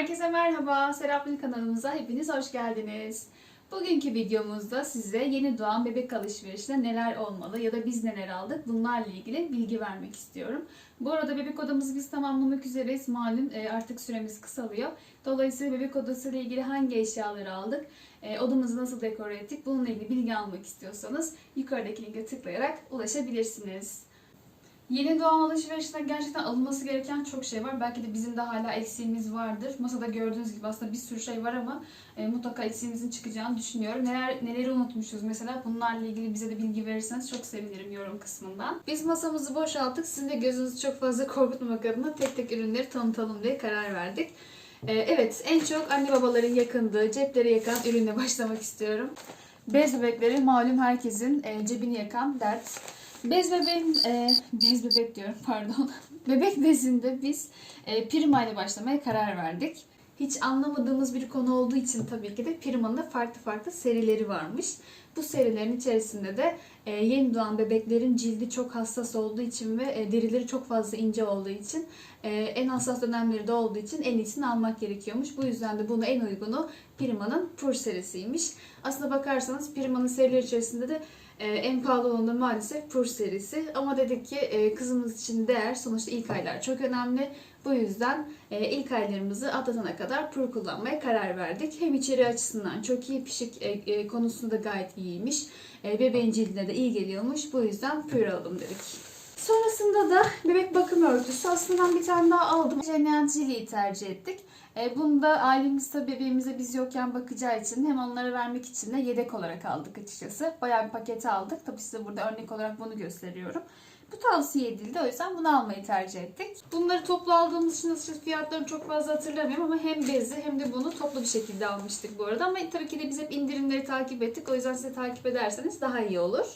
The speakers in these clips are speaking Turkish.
Herkese merhaba, Seraplı kanalımıza hepiniz hoş geldiniz. Bugünkü videomuzda size yeni doğan bebek alışverişinde neler olmalı ya da biz neler aldık bunlarla ilgili bilgi vermek istiyorum. Bu arada bebek odamızı biz tamamlamak üzereyiz. Malum e, artık süremiz kısalıyor. Dolayısıyla bebek odası ile ilgili hangi eşyaları aldık, e, odamızı nasıl dekore ettik bununla ilgili bilgi almak istiyorsanız yukarıdaki linke tıklayarak ulaşabilirsiniz. Yeni doğan alışverişinde gerçekten alınması gereken çok şey var. Belki de bizim de hala eksiğimiz vardır. Masada gördüğünüz gibi aslında bir sürü şey var ama e, mutlaka eksiğimizin çıkacağını düşünüyorum. Neler neleri unutmuşuz mesela bunlarla ilgili bize de bilgi verirseniz çok sevinirim yorum kısmından. Biz masamızı boşalttık. Sizin de gözünüzü çok fazla korkutmamak adına tek tek ürünleri tanıtalım diye karar verdik. E, evet en çok anne babaların yakındığı, cepleri yakan ürünle başlamak istiyorum. Bez bebekleri malum herkesin e, cebini yakan dert. Bez bebeğin, e, bez bebek diyorum pardon. Bebek bezinde biz e, Prima ile başlamaya karar verdik. Hiç anlamadığımız bir konu olduğu için tabii ki de Prima'nın da farklı farklı serileri varmış. Bu serilerin içerisinde de e, yeni doğan bebeklerin cildi çok hassas olduğu için ve e, derileri çok fazla ince olduğu için e, en hassas dönemleri de olduğu için en iyisini almak gerekiyormuş. Bu yüzden de buna en uygunu Prima'nın Pur serisiymiş. Aslına bakarsanız Prima'nın serileri içerisinde de ee, en pahalı olan da maalesef Pur serisi. Ama dedik ki e, kızımız için değer. Sonuçta ilk aylar çok önemli. Bu yüzden e, ilk aylarımızı atlatana kadar Pur kullanmaya karar verdik. Hem içeri açısından çok iyi, pişik e, e, konusunda gayet iyiymiş. E, bebeğin cildine de iyi geliyormuş. Bu yüzden Pur alalım dedik. Sonrasında da bebek bakım örtüsü. Aslında ben bir tane daha aldım. Jenyanjili'yi tercih ettik. E, bunu da ailemiz tabii bebeğimize biz yokken bakacağı için hem onlara vermek için de yedek olarak aldık açıkçası. Bayağı bir paket aldık. Tabii size burada örnek olarak bunu gösteriyorum. Bu tavsiye edildi. O yüzden bunu almayı tercih ettik. Bunları toplu aldığımız için açıkçası fiyatlarını çok fazla hatırlamıyorum ama hem bezi hem de bunu toplu bir şekilde almıştık bu arada. Ama tabii ki de biz hep indirimleri takip ettik. O yüzden size takip ederseniz daha iyi olur.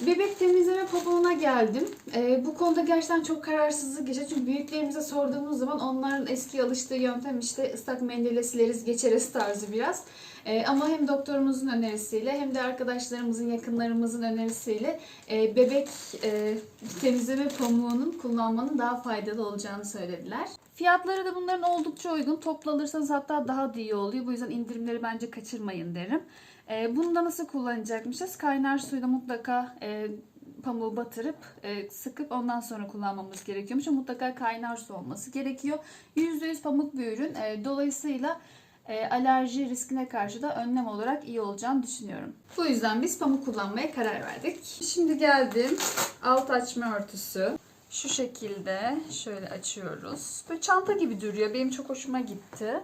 Bebek temizleme pamuğuna geldim. Ee, bu konuda gerçekten çok kararsızlık yaşadım. Çünkü büyüklerimize sorduğumuz zaman onların eski alıştığı yöntem işte ıslak mendille sileriz geçeriz tarzı biraz. Ee, ama hem doktorumuzun önerisiyle hem de arkadaşlarımızın, yakınlarımızın önerisiyle e, bebek e, temizleme pamuğunun kullanmanın daha faydalı olacağını söylediler. Fiyatları da bunların oldukça uygun. Toplu alırsanız hatta daha da iyi oluyor. Bu yüzden indirimleri bence kaçırmayın derim. E, bunu da nasıl kullanacakmışız? Kaynar suyla mutlaka e, pamuğu batırıp e, sıkıp ondan sonra kullanmamız gerekiyormuş. Mutlaka kaynar su olması gerekiyor. %100 pamuk bir ürün. E, dolayısıyla e, alerji riskine karşı da önlem olarak iyi olacağını düşünüyorum. Bu yüzden biz pamuk kullanmaya karar verdik. Şimdi geldim alt açma örtüsü. Şu şekilde şöyle açıyoruz. Böyle çanta gibi duruyor. Benim çok hoşuma gitti.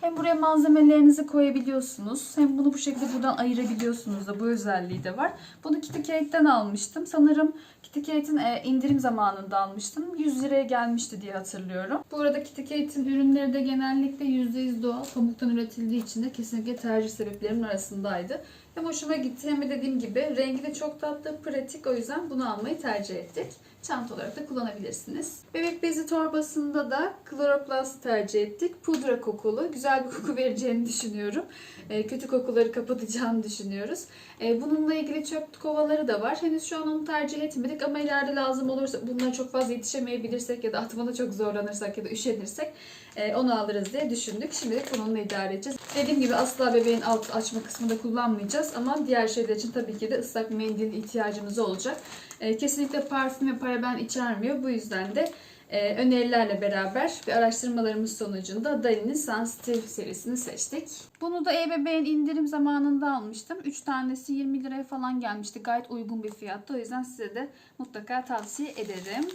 Hem buraya malzemelerinizi koyabiliyorsunuz. Hem bunu bu şekilde buradan ayırabiliyorsunuz da bu özelliği de var. Bunu Kitty almıştım. Sanırım Kitty indirim zamanında almıştım. 100 liraya gelmişti diye hatırlıyorum. Bu arada Kitty ürünleri de genellikle %100 doğal pamuktan üretildiği için de kesinlikle tercih sebeplerimin arasındaydı. Hem hoşuma gitti hem de dediğim gibi rengi de çok tatlı, pratik. O yüzden bunu almayı tercih ettik. Çanta olarak da kullanabilirsiniz. Bebek bezi torbasında da Chloroplast tercih ettik. Pudra kokulu. Güzel bir koku vereceğini düşünüyorum. E, kötü kokuları kapatacağını düşünüyoruz. E, bununla ilgili çöp kovaları da var. Henüz şu an onu tercih etmedik ama ileride lazım olursa bunlara çok fazla yetişemeyebilirsek ya da atmada çok zorlanırsak ya da üşenirsek e, onu alırız diye düşündük. Şimdilik bununla idare edeceğiz. Dediğim gibi asla bebeğin alt açma kısmında kullanmayacağız ama diğer şeyler için tabii ki de ıslak mendil ihtiyacımız olacak. E, kesinlikle parfüm ve paraben içermiyor. Bu yüzden de e, önerilerle beraber bir araştırmalarımız sonucunda Dali'nin Sensitive serisini seçtik. Bunu da e-bebeğin indirim zamanında almıştım. 3 tanesi 20 liraya falan gelmişti. Gayet uygun bir fiyatta. O yüzden size de mutlaka tavsiye ederim.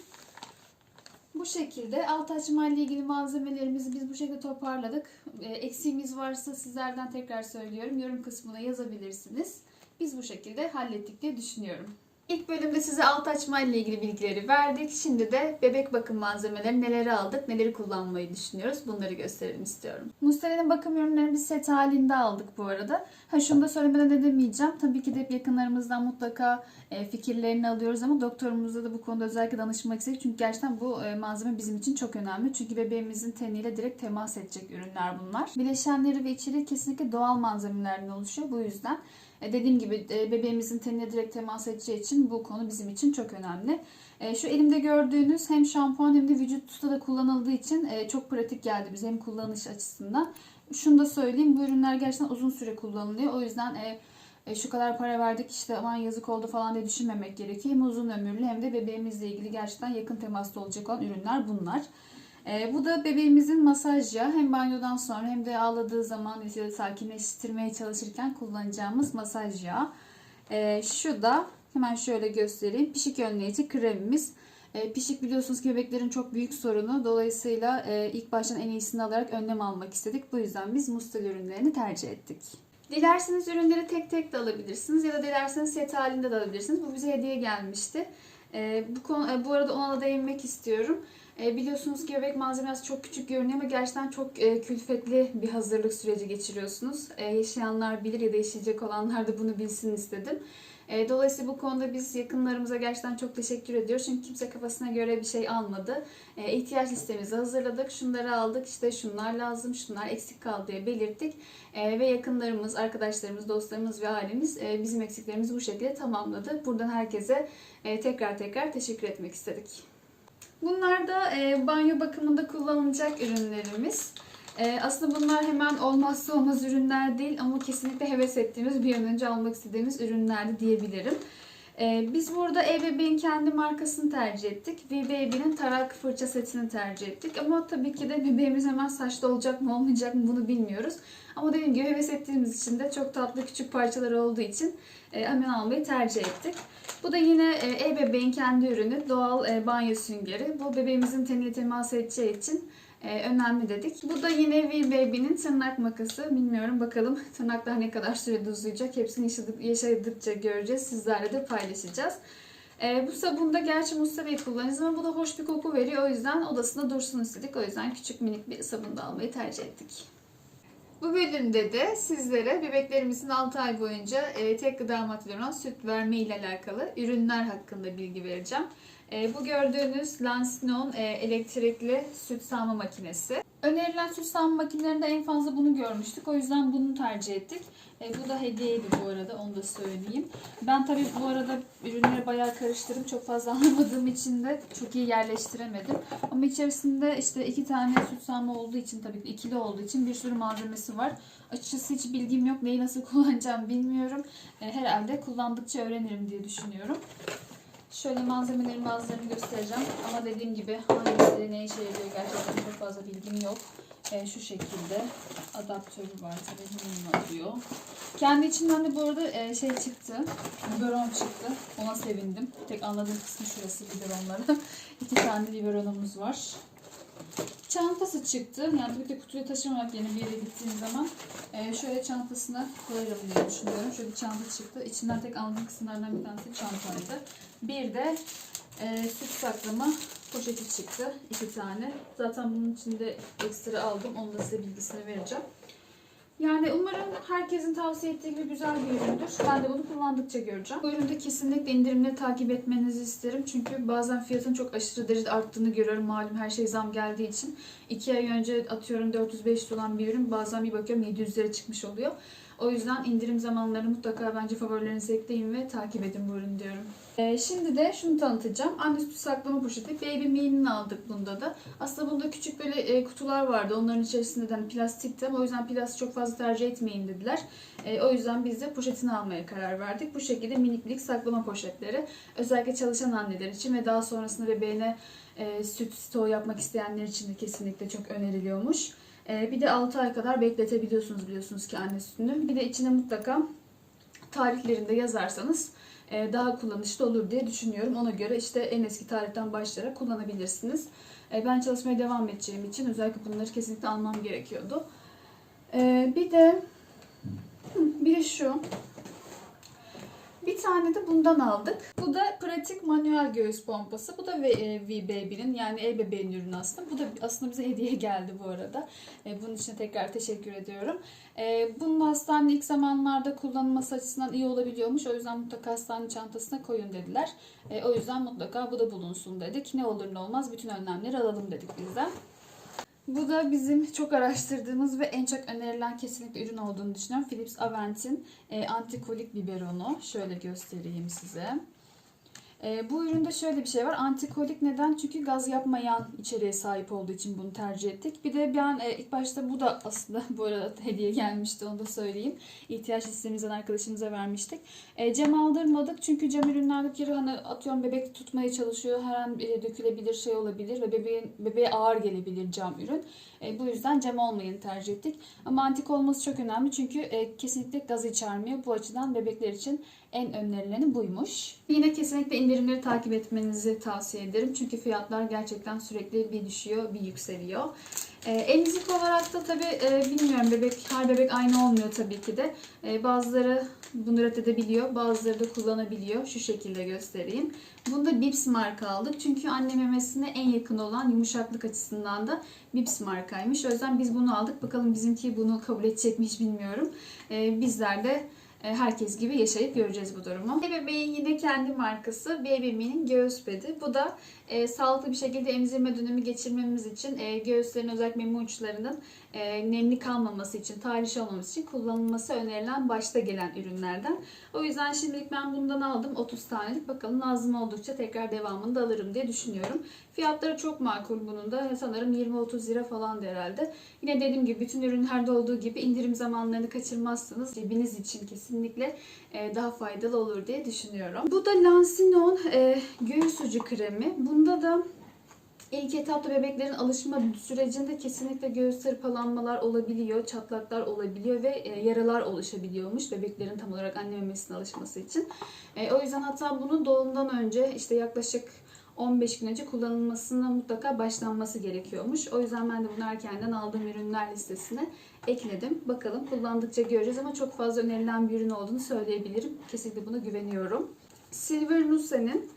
Bu şekilde alt açma ile ilgili malzemelerimizi biz bu şekilde toparladık. E, eksiğimiz varsa sizlerden tekrar söylüyorum. Yorum kısmına yazabilirsiniz. Biz bu şekilde hallettik diye düşünüyorum. İlk bölümde size alt açma ile ilgili bilgileri verdik. Şimdi de bebek bakım malzemeleri neleri aldık, neleri kullanmayı düşünüyoruz bunları gösterelim istiyorum. Mustare'nin bakım ürünlerini biz set halinde aldık bu arada. Ha şunu da söylemeden edemeyeceğim. Tabii ki de hep yakınlarımızdan mutlaka e, fikirlerini alıyoruz ama doktorumuzla da bu konuda özellikle danışmak istedik. Çünkü gerçekten bu e, malzeme bizim için çok önemli. Çünkü bebeğimizin teniyle direkt temas edecek ürünler bunlar. Bileşenleri ve içeriği kesinlikle doğal malzemelerden oluşuyor. Bu yüzden dediğim gibi e, bebeğimizin tenine direkt temas edeceği için bu konu bizim için çok önemli. E, şu elimde gördüğünüz hem şampuan hem de vücutta da kullanıldığı için e, çok pratik geldi bize hem kullanış açısından. Şunu da söyleyeyim bu ürünler gerçekten uzun süre kullanılıyor. O yüzden e, e, şu kadar para verdik işte aman yazık oldu falan diye düşünmemek gerekiyor. Hem uzun ömürlü hem de bebeğimizle ilgili gerçekten yakın temasta olacak olan ürünler bunlar. E, bu da bebeğimizin masaj yağı. Hem banyodan sonra hem de ağladığı zaman işte sakinleştirmeye çalışırken kullanacağımız masaj yağı. E, şu da hemen şöyle göstereyim. Pişik önleyici kremimiz. E, pişik biliyorsunuz ki bebeklerin çok büyük sorunu. Dolayısıyla e, ilk baştan en iyisini alarak önlem almak istedik. Bu yüzden biz Mustal ürünlerini tercih ettik. Dilerseniz ürünleri tek tek de alabilirsiniz ya da dilerseniz set halinde de alabilirsiniz. Bu bize hediye gelmişti. E, bu konu e, bu arada ona da değinmek istiyorum. E, biliyorsunuz ki bebek malzemesi çok küçük görünüyor ama gerçekten çok e, külfetli bir hazırlık süreci geçiriyorsunuz. E, yaşayanlar bilir ya da yaşayacak olanlar da bunu bilsin istedim. E, dolayısıyla bu konuda biz yakınlarımıza gerçekten çok teşekkür ediyoruz. Çünkü kimse kafasına göre bir şey almadı. E, ihtiyaç listemizi hazırladık. Şunları aldık. işte şunlar lazım, şunlar eksik kaldı diye belirttik. E, ve yakınlarımız, arkadaşlarımız, dostlarımız ve ailemiz e, bizim eksiklerimizi bu şekilde tamamladı. Buradan herkese e, tekrar tekrar teşekkür etmek istedik. Bunlar da e, banyo bakımında kullanılacak ürünlerimiz. E, aslında bunlar hemen olmazsa olmaz ürünler değil ama kesinlikle heves ettiğimiz, bir an önce almak istediğimiz ürünlerdi diyebilirim. E, biz burada E-Bebeğin kendi markasını tercih ettik. V-Baby'nin tarak fırça setini tercih ettik. Ama tabii ki de bebeğimiz hemen saçta olacak mı olmayacak mı bunu bilmiyoruz. Ama dediğim gibi heves ettiğimiz için de çok tatlı küçük parçaları olduğu için e, hemen almayı tercih ettik. Bu da yine E-Bebeğin kendi ürünü doğal e, banyo süngeri. Bu bebeğimizin tenine temas edeceği için e, önemli dedik. Bu da yine V Baby'nin tırnak makası. Bilmiyorum bakalım tırnaklar ne kadar sürede uzayacak. Hepsini yaşadık, yaşadıkça göreceğiz. Sizlerle de paylaşacağız. E, bu sabunda gerçi Mustafa kullanacağız ama bu da hoş bir koku veriyor. O yüzden odasında dursun istedik. O yüzden küçük minik bir sabun da almayı tercih ettik. Bu bölümde de sizlere bebeklerimizin 6 ay boyunca e, tek gıda maddeli olan süt verme ile alakalı ürünler hakkında bilgi vereceğim. E, bu gördüğünüz Lansinon e, elektrikli süt sağma makinesi. Önerilen süt sağma makinelerinde en fazla bunu görmüştük. O yüzden bunu tercih ettik. E, bu da hediyeydi bu arada onu da söyleyeyim. Ben tabii bu arada ürünleri bayağı karıştırdım. Çok fazla anlamadığım için de çok iyi yerleştiremedim. Ama içerisinde işte iki tane süt sağma olduğu için tabii ki ikili olduğu için bir sürü malzemesi var. Açıkçası hiç bilgim yok. Neyi nasıl kullanacağım bilmiyorum. E, herhalde kullandıkça öğrenirim diye düşünüyorum. Şöyle malzemelerin bazılarını göstereceğim. Ama dediğim gibi hangisi ne işe yarıyor gerçekten çok fazla bilgim yok. E, şu şekilde adaptörü var. Tabii bununla alıyor. Kendi içinden de bu arada e, şey çıktı. Biberon çıktı. Ona sevindim. Tek anladığım kısmı şurası biberonları. İki tane biberonumuz var. Çantası çıktı. Yani tabii ki kutuyu taşımamak yeni bir yere gittiğim zaman e, şöyle çantasına koyarım diye düşünüyorum. Şöyle bir çanta çıktı. İçinden tek anladığım kısımlardan bir tanesi çantaydı. Bir de e, süt saklama poşeti çıktı. iki tane. Zaten bunun içinde ekstra aldım. Onu da size bilgisini vereceğim. Yani umarım herkesin tavsiye ettiği gibi güzel bir üründür. Ben de bunu kullandıkça göreceğim. Bu üründe kesinlikle indirimleri takip etmenizi isterim. Çünkü bazen fiyatın çok aşırı derecede arttığını görüyorum. Malum her şey zam geldiği için. 2 ay önce atıyorum 400-500 olan bir ürün bazen bir bakıyorum 700 lira çıkmış oluyor. O yüzden indirim zamanları mutlaka bence favorilerinize ekleyin ve takip edin bu ürünü diyorum. Ee, şimdi de şunu tanıtacağım. Anne sütü saklama poşeti. Baby Me'nin aldık bunda da. Aslında bunda küçük böyle e, kutular vardı. Onların içerisinde de hani plastikti o yüzden plastik çok fazla tercih etmeyin dediler. E, o yüzden biz de poşetini almaya karar verdik. Bu şekilde minik minik saklama poşetleri. Özellikle çalışan anneler için ve daha sonrasında bebeğine e, süt stoğu yapmak isteyenler için de kesinlikle çok öneriliyormuş. E, bir de 6 ay kadar bekletebiliyorsunuz biliyorsunuz ki anne sütünü. Bir de içine mutlaka tarihlerinde yazarsanız e, daha kullanışlı olur diye düşünüyorum. Ona göre işte en eski tarihten başlayarak kullanabilirsiniz. E, Ben çalışmaya devam edeceğim için özellikle bunları kesinlikle almam gerekiyordu. E, Bir de bir de şu. Tane de bundan aldık. Bu da pratik manuel göğüs pompası. Bu da e, V Baby'nin yani el bebeğin ürünü aslında. Bu da aslında bize hediye geldi bu arada. E, Bunun için tekrar teşekkür ediyorum. E, Bunun hastane ilk zamanlarda kullanılması açısından iyi olabiliyormuş. O yüzden mutlaka hastane çantasına koyun dediler. O yüzden mutlaka bu da bulunsun dedik. Ne olur ne olmaz bütün önlemleri alalım dedik bizden. Bu da bizim çok araştırdığımız ve en çok önerilen kesinlikle ürün olduğunu düşünüyorum. Philips Avent'in e, antikolik biberonu. Şöyle göstereyim size. E, bu üründe şöyle bir şey var. Antikolik neden? Çünkü gaz yapmayan içeriğe sahip olduğu için bunu tercih ettik. Bir de ben e, ilk başta bu da aslında bu arada hediye gelmişti onu da söyleyeyim. İhtiyaç listemizden arkadaşımıza vermiştik. E, cam aldırmadık çünkü cam ürünlerde bir kere hani atıyorum bebek tutmaya çalışıyor. Her an e, dökülebilir şey olabilir ve bebeğin, bebeğe ağır gelebilir cam ürün. E, bu yüzden cam olmayanı tercih ettik. Ama antik olması çok önemli çünkü e, kesinlikle gaz içermiyor. Bu açıdan bebekler için en önerileni buymuş. Yine kesinlikle indirimleri takip etmenizi tavsiye ederim. Çünkü fiyatlar gerçekten sürekli bir düşüyor, bir yükseliyor. Ee, emzik olarak da tabii e, bilmiyorum bebek her bebek aynı olmuyor tabii ki de. Ee, bazıları bunu reddedebiliyor, bazıları da kullanabiliyor. Şu şekilde göstereyim. Bunda Bips marka aldık. Çünkü anne memesine en yakın olan yumuşaklık açısından da Bips markaymış. O yüzden biz bunu aldık. Bakalım bizimki bunu kabul edecek mi hiç bilmiyorum. Ee, bizler de e, herkes gibi yaşayıp göreceğiz bu durumu. Bebeğin yine kendi markası Baby Me'nin göğüs pedi. Bu da e, sağlıklı bir şekilde emzirme dönemi geçirmemiz için e, göğüslerin özellikle meme uçlarının e, nemli kalmaması için, tahriş olmaması için kullanılması önerilen başta gelen ürünlerden. O yüzden şimdilik ben bundan aldım 30 tanelik. Bakalım lazım oldukça tekrar devamını da alırım diye düşünüyorum. Fiyatları çok makul bunun da. Sanırım 20-30 lira falan herhalde. Yine dediğim gibi bütün ürünlerde olduğu gibi indirim zamanlarını kaçırmazsanız cebiniz için kesinlikle e, daha faydalı olur diye düşünüyorum. Bu da Lansinon e, göğüs ucu kremi. Bunda da İlk etapta bebeklerin alışma sürecinde kesinlikle göğüs tırpalanmalar olabiliyor, çatlaklar olabiliyor ve e, yaralar oluşabiliyormuş bebeklerin tam olarak anne memesine alışması için. E, o yüzden hatta bunun doğumdan önce işte yaklaşık 15 gün önce kullanılmasına mutlaka başlanması gerekiyormuş. O yüzden ben de bunu erkenden aldığım ürünler listesine ekledim. Bakalım kullandıkça göreceğiz ama çok fazla önerilen bir ürün olduğunu söyleyebilirim. Kesinlikle buna güveniyorum. Silver Nuse'nin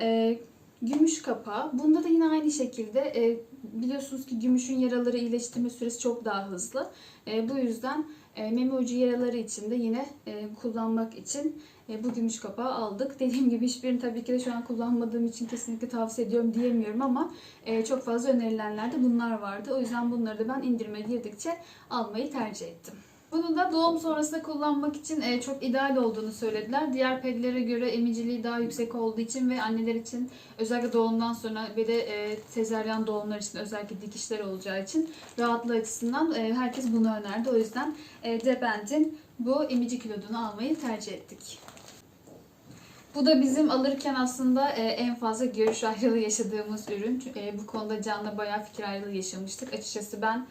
e, gümüş kapağı. Bunda da yine aynı şekilde e, biliyorsunuz ki gümüşün yaraları iyileştirme süresi çok daha hızlı. E, bu yüzden e, meme ucu yaraları için de yine e, kullanmak için e, bu gümüş kapağı aldık. Dediğim gibi hiçbirini tabii ki de şu an kullanmadığım için kesinlikle tavsiye ediyorum diyemiyorum ama e, çok fazla önerilenler de bunlar vardı. O yüzden bunları da ben indirime girdikçe almayı tercih ettim. Bunu da doğum sonrasında kullanmak için e, çok ideal olduğunu söylediler. Diğer pedlere göre emiciliği daha yüksek olduğu için ve anneler için özellikle doğumdan sonra ve de e, sezaryen doğumlar için özellikle dikişler olacağı için rahatlığı açısından e, herkes bunu önerdi. O yüzden Depend'in bu emici kilodunu almayı tercih ettik. Bu da bizim alırken aslında en fazla görüş ayrılığı yaşadığımız ürün. Bu konuda Can'la bayağı fikir ayrılığı yaşamıştık. Açıkçası ben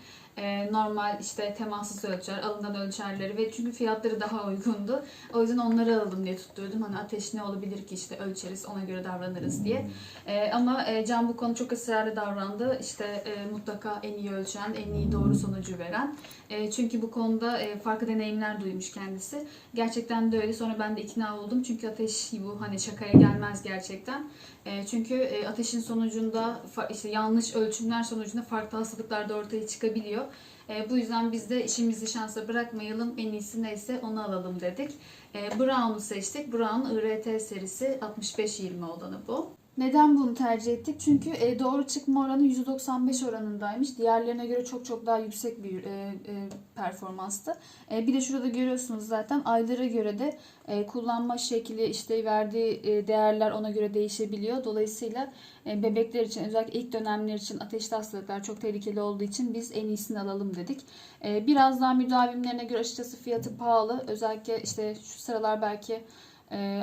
normal işte temassız ölçer, alınan ölçerleri ve çünkü fiyatları daha uygundu. O yüzden onları alalım diye tutturdum. Hani ateş ne olabilir ki işte ölçeriz ona göre davranırız diye. E, ama e, Can bu konu çok ısrarlı davrandı. İşte e, mutlaka en iyi ölçen, en iyi doğru sonucu veren. E, çünkü bu konuda farklı deneyimler duymuş kendisi. Gerçekten de öyle. Sonra ben de ikna oldum. Çünkü ateş bu hani şakaya gelmez gerçekten. E, çünkü e, ateşin sonucunda işte yanlış ölçümler sonucunda farklı hastalıklar da ortaya çıkabiliyor. E, bu yüzden biz de işimizi şansa bırakmayalım. En iyisi neyse onu alalım dedik. E, Brown'u seçtik. Brown IRT serisi 65-20 olanı bu. Neden bunu tercih ettik? Çünkü e, doğru çıkma oranı %95 oranındaymış. Diğerlerine göre çok çok daha yüksek bir e, e, performanstı. E, bir de şurada görüyorsunuz zaten aylara göre de e, kullanma şekli işte verdiği e, değerler ona göre değişebiliyor. Dolayısıyla e, bebekler için özellikle ilk dönemler için ateşli hastalıklar çok tehlikeli olduğu için biz en iyisini alalım dedik. E, biraz daha müdavimlerine göre açıkçası fiyatı pahalı. Özellikle işte şu sıralar belki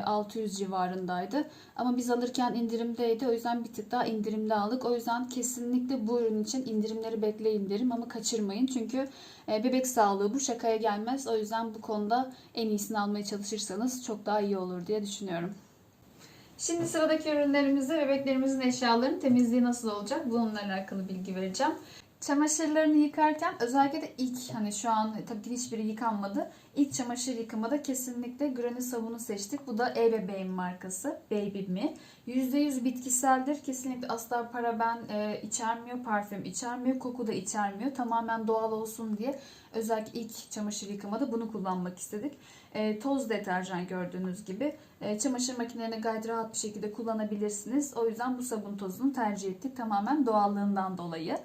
600 civarındaydı. Ama biz alırken indirimdeydi. O yüzden bir tık daha indirimde aldık. O yüzden kesinlikle bu ürün için indirimleri bekleyin derim ama kaçırmayın. Çünkü e, bebek sağlığı bu şakaya gelmez. O yüzden bu konuda en iyisini almaya çalışırsanız çok daha iyi olur diye düşünüyorum. Şimdi sıradaki ürünlerimizde bebeklerimizin eşyalarının temizliği nasıl olacak bununla alakalı bilgi vereceğim. Çamaşırlarını yıkarken özellikle de ilk hani şu an tabii ki hiçbiri yıkanmadı. İlk çamaşır yıkamada kesinlikle Granny sabunu seçtik. Bu da E-Bebeğin markası Baby Me. %100 bitkiseldir. Kesinlikle asla paraben e, içermiyor, parfüm içermiyor, koku da içermiyor. Tamamen doğal olsun diye özellikle ilk çamaşır yıkamada bunu kullanmak istedik. E, toz deterjan gördüğünüz gibi. E, çamaşır makinelerini gayet rahat bir şekilde kullanabilirsiniz. O yüzden bu sabun tozunu tercih ettik tamamen doğallığından dolayı.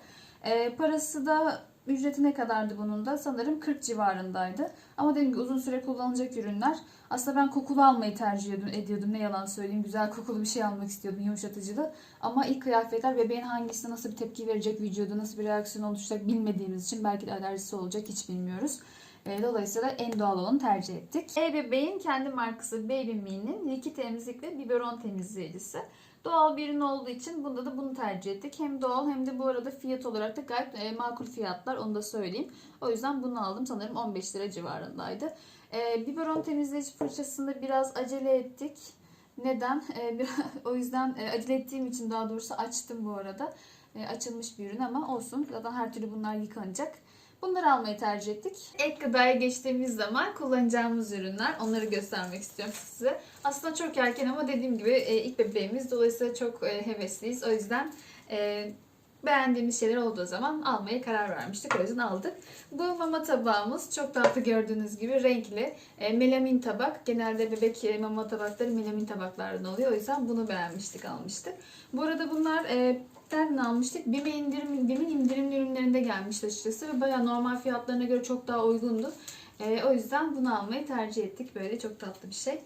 E, parası da ücreti ne kadardı bunun da? Sanırım 40 civarındaydı. Ama dediğim gibi uzun süre kullanılacak ürünler. Aslında ben kokulu almayı tercih ediyordum. Ne yalan söyleyeyim. Güzel kokulu bir şey almak istiyordum. Yumuşatıcılı. Ama ilk kıyafetler bebeğin hangisine nasıl bir tepki verecek vücuda, nasıl bir reaksiyon oluşacak bilmediğimiz için belki de alerjisi olacak hiç bilmiyoruz. E, Dolayısıyla en doğal olanı tercih ettik. E-Bebeğin kendi markası Baby Me'nin likit temizlik ve biberon temizleyicisi. Doğal bir ürün olduğu için bunda da bunu tercih ettik. Hem doğal hem de bu arada fiyat olarak da gayet e, makul fiyatlar onu da söyleyeyim. O yüzden bunu aldım sanırım 15 lira civarındaydı. E, biberon temizleyici fırçasında biraz acele ettik. Neden? E, biraz, o yüzden e, acele ettiğim için daha doğrusu açtım bu arada. E, açılmış bir ürün ama olsun. Zaten her türlü bunlar yıkanacak. Bunları almayı tercih ettik. Ek gıdaya geçtiğimiz zaman kullanacağımız ürünler. Onları göstermek istiyorum size. Aslında çok erken ama dediğim gibi e, ilk bebeğimiz. Dolayısıyla çok e, hevesliyiz. O yüzden e, beğendiğimiz şeyler olduğu zaman almaya karar vermiştik. O yüzden aldık. Bu mama tabağımız çok tatlı gördüğünüz gibi renkli. Melamin tabak. Genelde bebek mama tabakları melamin tabaklardan oluyor. O yüzden bunu beğenmiştik, almıştık. Bu arada bunlar nereden almıştık? BİM'e indirim, BİM'in indirimli ürünlerinde gelmişti açıkçası ve bayağı normal fiyatlarına göre çok daha uygundu. E, o yüzden bunu almayı tercih ettik. Böyle çok tatlı bir şey.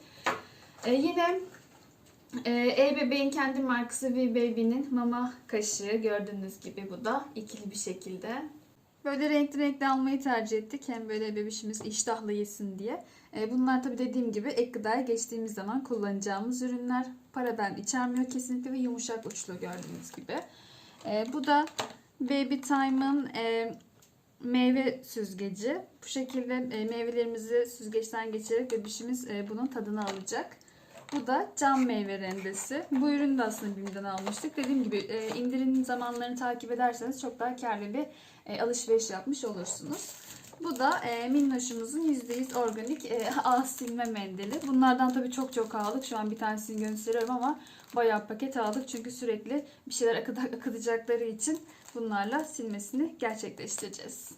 E, yine E-Bebeğin kendi markası V Baby'nin mama kaşığı gördüğünüz gibi bu da ikili bir şekilde. Böyle renkli renkli almayı tercih ettik. Hem böyle bebişimiz iştahla yesin diye. E, Bunlar tabii dediğim gibi ek gıdaya geçtiğimiz zaman kullanacağımız ürünler. Paraben içermiyor kesinlikle ve yumuşak uçlu gördüğünüz gibi. E, Bu da Baby Time'ın e, meyve süzgeci. Bu şekilde e, meyvelerimizi süzgeçten geçirerek bebişimiz e, bunun tadını alacak. Bu da cam meyve rendesi. Bu ürünü de aslında BİM'den almıştık. Dediğim gibi e, indirim zamanlarını takip ederseniz çok daha karlı bir e, alışveriş yapmış olursunuz. Bu da e, minnoşumuzun %100 organik e, ağız silme mendili. Bunlardan tabii çok çok aldık. Şu an bir tanesini gösteriyorum ama bayağı paket aldık. Çünkü sürekli bir şeyler akıtacakları için bunlarla silmesini gerçekleştireceğiz.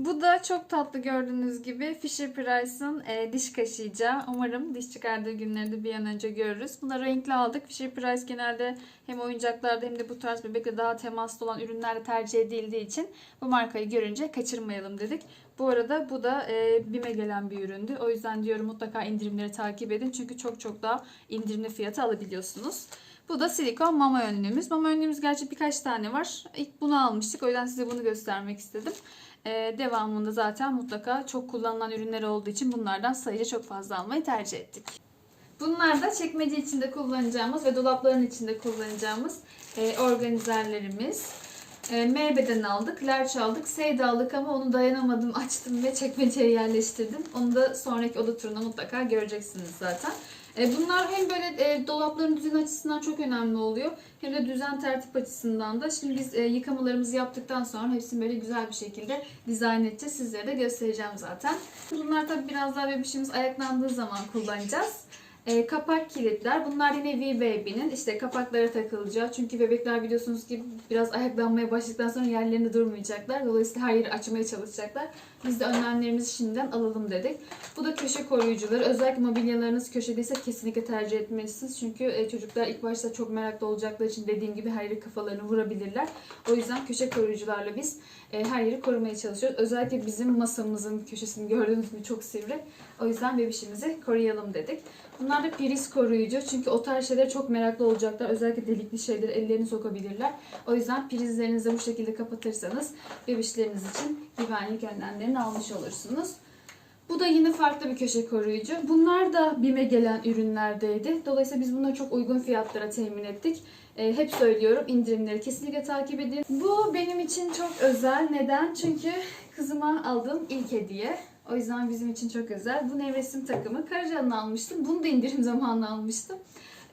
Bu da çok tatlı gördüğünüz gibi Fisher Price'ın e, diş kaşıyacağı. Umarım diş çıkardığı günleri de bir an önce görürüz. Bunları renkli aldık. Fisher Price genelde hem oyuncaklarda hem de bu tarz bebekle daha temaslı olan ürünlerde tercih edildiği için bu markayı görünce kaçırmayalım dedik. Bu arada bu da e, BİM'e gelen bir üründü. O yüzden diyorum mutlaka indirimleri takip edin. Çünkü çok çok daha indirimli fiyatı alabiliyorsunuz. Bu da silikon mama önlüğümüz. Mama önlüğümüz gerçi birkaç tane var. İlk bunu almıştık. O yüzden size bunu göstermek istedim. Ee, devamında zaten mutlaka çok kullanılan ürünler olduğu için bunlardan sayıca çok fazla almayı tercih ettik. Bunlar da çekmece içinde kullanacağımız ve dolapların içinde kullanacağımız e, organizerlerimiz. E, Meyveden aldık, large aldık, Seyde aldık ama onu dayanamadım, açtım ve çekmeceye yerleştirdim. Onu da sonraki oda turunda mutlaka göreceksiniz zaten. E, Bunlar hem böyle e, dolapların düzen açısından çok önemli oluyor hem de düzen tertip açısından da. Şimdi biz e, yıkamalarımızı yaptıktan sonra hepsini böyle güzel bir şekilde dizayn edeceğiz. Sizlere de göstereceğim zaten. Bunlar tabii biraz daha bebişimiz ayaklandığı zaman kullanacağız. E, kapak kilitler. Bunlar yine V-Baby'nin işte kapaklara takılacağı. Çünkü bebekler biliyorsunuz ki biraz ayaklanmaya başladıktan sonra yerlerinde durmayacaklar. Dolayısıyla her yeri açmaya çalışacaklar. Biz de önlemlerimizi şimdiden alalım dedik. Bu da köşe koruyucuları. Özellikle mobilyalarınız köşedeyse kesinlikle tercih etmelisiniz. Çünkü e, çocuklar ilk başta çok meraklı olacakları için dediğim gibi her yeri kafalarını vurabilirler. O yüzden köşe koruyucularla biz e, her yeri korumaya çalışıyoruz. Özellikle bizim masamızın köşesini gördüğünüz gibi çok sivri. O yüzden bebişimizi koruyalım dedik. Bunlar da priz koruyucu. Çünkü o tarz şeylere çok meraklı olacaklar. Özellikle delikli şeyleri ellerini sokabilirler. O yüzden prizlerinizi bu şekilde kapatırsanız bebişleriniz için güvenlik önlemlerini almış olursunuz. Bu da yine farklı bir köşe koruyucu. Bunlar da BİM'e gelen ürünlerdeydi. Dolayısıyla biz bunları çok uygun fiyatlara temin ettik. E, hep söylüyorum indirimleri kesinlikle takip edin. Bu benim için çok özel. Neden? Çünkü kızıma aldığım ilk hediye. O yüzden bizim için çok özel. Bu nevresim takımı. Karacan'dan almıştım. Bunu da indirim zamanında almıştım.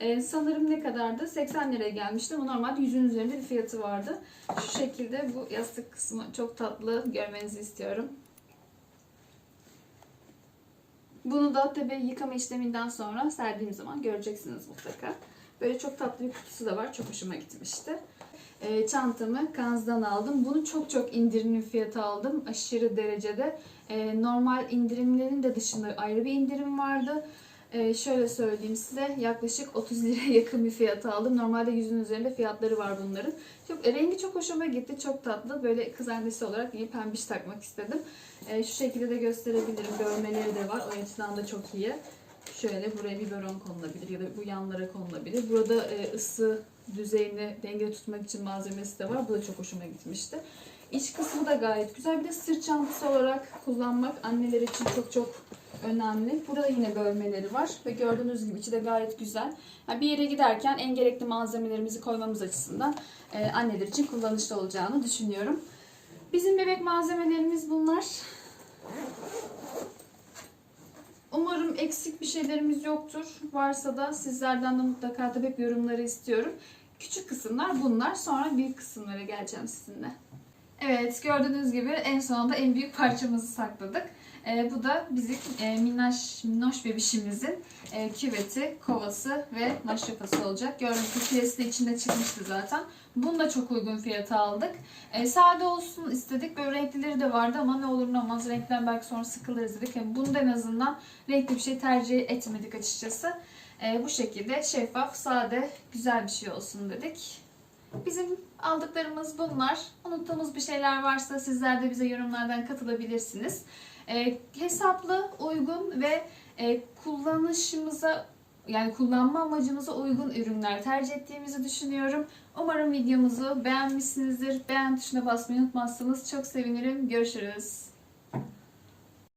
Ee, sanırım ne kadardı? 80 liraya gelmişti ama normalde 100'ün üzerinde bir fiyatı vardı. Şu şekilde bu yastık kısmı çok tatlı görmenizi istiyorum. Bunu da tabii yıkama işleminden sonra serdiğim zaman göreceksiniz mutlaka. Böyle çok tatlı bir kutusu da var. Çok hoşuma gitmişti. Ee, çantamı Kanz'dan aldım. Bunu çok çok indirimli fiyata aldım. Aşırı derecede. Ee, normal indirimlerin de dışında ayrı bir indirim vardı. Ee, şöyle söyleyeyim size yaklaşık 30 liraya yakın bir fiyat aldım. Normalde yüzün üzerinde fiyatları var bunların. Çok e, rengi çok hoşuma gitti. Çok tatlı. Böyle kız annesi olarak iyi pembiş takmak istedim. Ee, şu şekilde de gösterebilirim. Görmeleri de var. O açıdan da çok iyi. Şöyle buraya biberon konulabilir ya da bu yanlara konulabilir. Burada e, ısı düzeyini dengede tutmak için malzemesi de var. Bu da çok hoşuma gitmişti. İç kısmı da gayet güzel. Bir de sırt çantası olarak kullanmak anneler için çok çok önemli. Burada yine bölmeleri var ve gördüğünüz gibi içi de gayet güzel. Yani bir yere giderken en gerekli malzemelerimizi koymamız açısından e, anneler için kullanışlı olacağını düşünüyorum. Bizim bebek malzemelerimiz bunlar. Umarım eksik bir şeylerimiz yoktur. Varsa da sizlerden de mutlaka tabii yorumları istiyorum. Küçük kısımlar bunlar. Sonra büyük kısımlara geleceğim sizinle. Evet gördüğünüz gibi en sonunda en büyük parçamızı sakladık. Ee, bu da bizim e, minnaş, minnoş bebişimizin e, küveti, kovası ve maşrafası olacak. Gibi filesi de içinde çıkmıştı zaten. Bunu da çok uygun fiyata aldık. E, sade olsun istedik. Böyle renklileri de vardı ama ne olur ne olmaz. Renkten belki sonra sıkılırız dedik. Yani bunu da en azından renkli bir şey tercih etmedik açıkçası. E, bu şekilde şeffaf, sade, güzel bir şey olsun dedik. Bizim aldıklarımız bunlar. Unuttuğumuz bir şeyler varsa sizler de bize yorumlardan katılabilirsiniz. E, hesaplı, uygun ve e, kullanışımıza yani kullanma amacımıza uygun ürünler tercih ettiğimizi düşünüyorum. Umarım videomuzu beğenmişsinizdir. Beğen tuşuna basmayı unutmazsanız çok sevinirim. Görüşürüz.